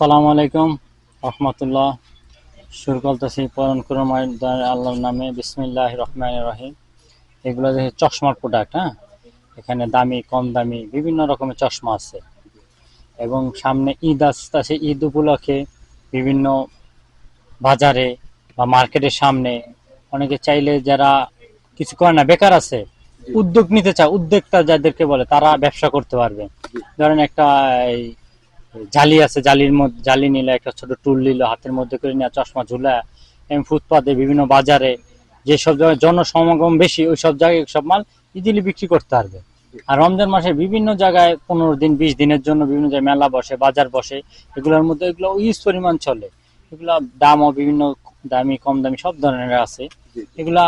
আসসালামু আলাইকুম। রহমতুল্লাহ। শুরু করতেছি পরণ করুমায় আল্লাহর নামে। বিসমিল্লাহ রহমান রহিম। এগুলো দেখে চশমার প্রোডাক্ট হ্যাঁ? এখানে দামি, কম দামি, বিভিন্ন রকমের চশমা আছে। এবং সামনে ঈদ আসতেছে ঈদ উপলক্ষে বিভিন্ন বাজারে বা মার্কেটের সামনে অনেকে চাইলে যারা কিছু করে না, বেকার আছে, উদ্যোগ নিতে চায়, উদ্যোক্তা যাদেরকে বলে, তারা ব্যবসা করতে পারবে। ধরেন একটা জালি আছে জালির মধ্যে জালি নিলে একটা ছোট টুল নিল হাতের মধ্যে করে নিয়ে চশমা ঝুলা এবং ফুটপাতে বিভিন্ন বাজারে যেসব জায়গায় জনসমাগম বেশি ওই সব জায়গায় সব মাল ইজিলি বিক্রি করতে পারবে। আর রমজান মাসে বিভিন্ন জায়গায় পনেরো দিন বিশ দিনের জন্য বিভিন্ন জায়গায় মেলা বসে বাজার বসে এগুলোর মধ্যে এগুলো ইউজ পরিমাণ চলে। এগুলা দামও বিভিন্ন দামি কম দামি সব ধরনের আছে। এগুলা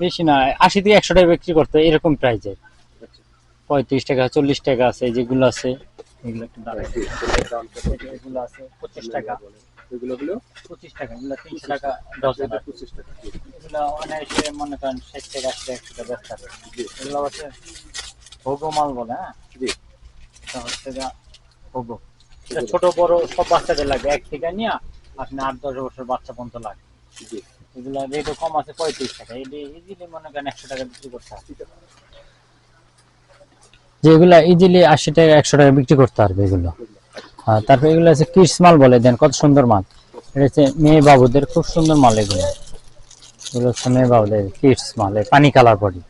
বেশি না আশি থেকে একশো টাকা বিক্রি করতে এরকম প্রাইজে পঁয়ত্রিশ টাকা চল্লিশ টাকা আছে যেগুলো আছে। এগুলো একটু দাম এগুলো আছে পঁচিশ টাকা। এগুলো হলো পঁচিশ টাকা এগুলো তিনশো টাকা পঁচিশ টাকা এগুলো অনায়াসে মনে করেন ষাট টাকা আশি টাকা একশো টাকা ব্যস্ত এগুলো হচ্ছে বলে হ্যাঁ? জি। এটা হচ্ছে ভোগো। ছোট বড় সব বাচ্চাদের লাগে এক থেকে নিয়ে আপনি আট দশ বছর বাচ্চা পর্যন্ত লাগে জি। এগুলো রেটও কম আছে পঁয়ত্রিশ টাকা। এটি ইজিলি মনে করেন একশো টাকা বিক্রি করতে হবে যেগুলা ইজিলি আশি টাকা একশো টাকা বিক্রি করতে পারবে এগুলো। হ্যাঁ তারপরে এগুলো আছে কিডস মাল বলে দেন কত সুন্দর মাল। এটা হচ্ছে মেয়ে বাবুদের খুব সুন্দর মাল এগুলো। এগুলো হচ্ছে মেয়ে বাবুদের কিডস মাল পানি কালার বডি।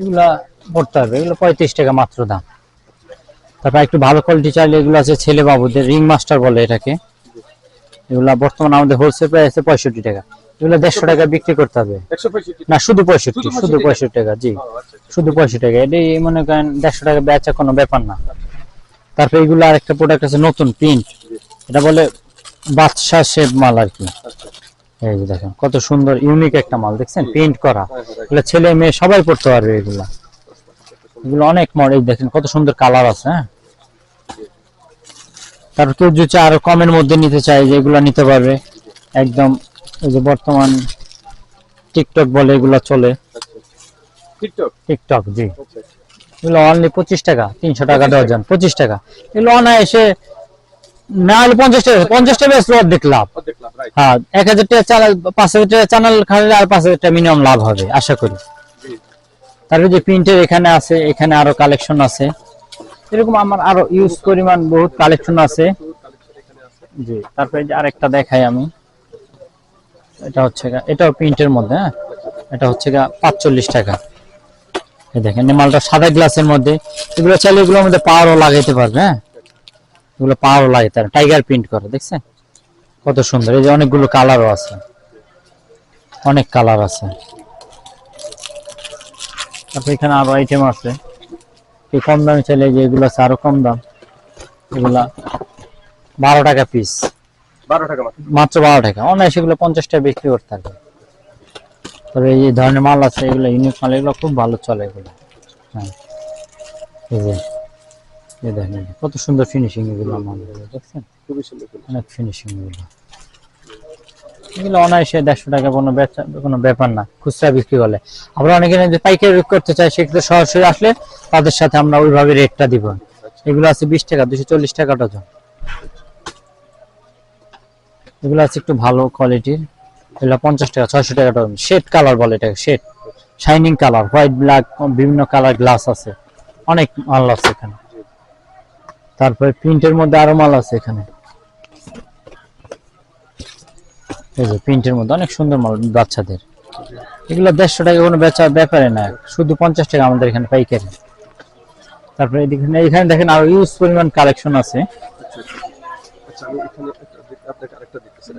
এগুলা পড়তে হবে এগুলো পঁয়ত্রিশ টাকা মাত্র দাম। তারপর একটু ভালো কোয়ালিটি চাইলে এগুলো আছে ছেলে বাবুদের রিং মাস্টার বলে এটাকে। এগুলা বর্তমানে আমাদের হোলসেল প্রাইস আছে পঁয়ষট্টি টাকা। এগুলো দেড়শো টাকা বিক্রি করতে হবে। না শুধু পঁয়ষট্টি শুধু শুধু 65 পঁয়ষট্টি টাকা জি। আচ্ছা। শুধু পঁয়ষট্টি টাকা, এটাই মনে করেন দেড়শো টাকা বেচা কোনো ব্যাপার না। তারপরে এগুলো আরেকটা প্রোডাক্ট আছে নতুন প্রিন্ট এটা বলে বাদশা শেপ মাল আর কি। এই দেখেন, কত সুন্দর ইউনিক একটা মাল, দেখছেন? প্রিন্ট করা। এগুলো ছেলে মেয়ে সবাই পড়তে পারবে এগুলা। এগুলো অনেক মডেল দেখেন কত সুন্দর কালার আছে হ্যাঁ? তারপর কেউ যদি আরও কমের মধ্যে নিতে চায় যে এগুলো নিতে পারবে। একদম এই যে বর্তমান টিকটক বলে এগুলো চলে। টিকটক টিকটক জি। এগুলো অনলি পঁচিশ টাকা তিনশো টাকা ডজন পঁচিশ টাকা। এগুলো অনায়াসে না হলে পঞ্চাশ টাকা পঞ্চাশ টাকা বেশ অর্ধেক লাভ হ্যাঁ এক হাজার টাকা চ্যানেল পাঁচ হাজার টাকা চ্যানেল খালে আর পাঁচ হাজার টাকা মিনিমাম লাভ হবে আশা করি। তারপরে যে প্রিন্টের এখানে আছে এখানে আরও কালেকশন আছে। এরকম আমার আরও ইউজ পরিমাণ বহুত কালেকশন আছে। জি তারপরে যে আরেকটা দেখাই আমি। এটা হচ্ছে গা এটাও প্রিন্টের মধ্যে হ্যাঁ? এটা হচ্ছে গা পাঁচচল্লিশ টাকা। দেখেন মালটা সাদা গ্লাসের মধ্যে। এগুলো চাইলে এগুলোর মধ্যে পাওয়ারও লাগাইতে পারবে হ্যাঁ? এগুলো পাওয়ারও লাগাইতে পারবে। টাইগার প্রিন্ট করে দেখছেন? কত সুন্দর। এই যে অনেকগুলো কালারও আছে। অনেক কালার আছে। তারপর এখানে আরও আইটেম আছে। এই কম দামে চাইলে যে এগুলো আছে আরও কম দাম। এগুলা বারো টাকা পিস বারো টাকা মাত্র। বারো টাকা। অনায়াসে এগুলো পঞ্চাশ টাকা বিক্রি করতে পারবে। তবে এই ধরনের মাল আছে এগুলো ইউনিক মাল এগুলো খুব ভালো চলে এগুলো। হ্যাঁ। এই যে এই দেখেন কত সুন্দর ফিনিশিং এগুলো মাল দেখছেন? খুবই সুন্দর অনেক ফিনিশিং এগুলো। এগুলো অনায়াসে দেড়শো টাকা কোনো কোনো ব্যাপার না খুচরা বিক্রি করলে আমরা অনেকে যে পাইকারি করতে চাই সেক্ষেত্রে সরাসরি আসলে তাদের সাথে আমরা ওইভাবে রেটটা দিব। এগুলো আছে বিশ টাকা দুশো চল্লিশ টাকা ডজন এগুলো আছে একটু ভালো কোয়ালিটির এগুলো পঞ্চাশ টাকা, ছয়শো টাকা ডজন শেড কালার বলে এটাকে shade shining colour white black বিভিন্ন কালার গ্লাস আছে। অনেক মাল আছে এখানে। তারপরে প্রিন্টের মধ্যে আরও মাল আছে এখানে। এই যে প্রিন্টের মধ্যে অনেক সুন্দর মাল বাচ্চাদের। এগুলো দেড়শো টাকা কোনো বেচা ব্যাপারে না। শুধু পঞ্চাশ টাকা আমাদের এখানে পাইকারি। তারপরে এদিকে এখানে দেখেন আরও ইউজ পরিমাণ কালেকশন আছে। আচ্ছা আমি এখানে আপনাকে আরেকটা দেখতেছি